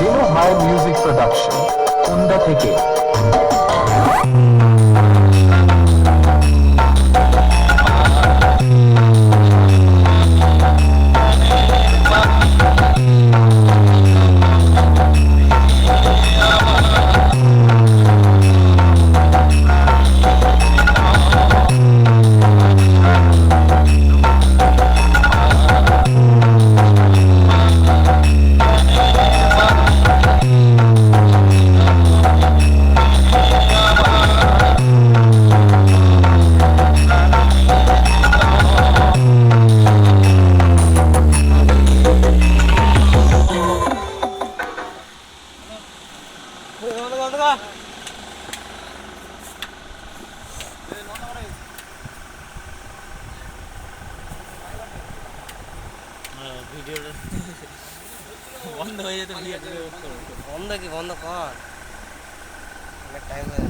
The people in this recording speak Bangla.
দেহ হাই মিউজিক প্রোডাকশন কুন্দা থেকে ভিডিওটা বন্ধ হয়ে যেত ভিডিও বন্ধ কি? বন্ধ কর। অনেক টাইম হয়ে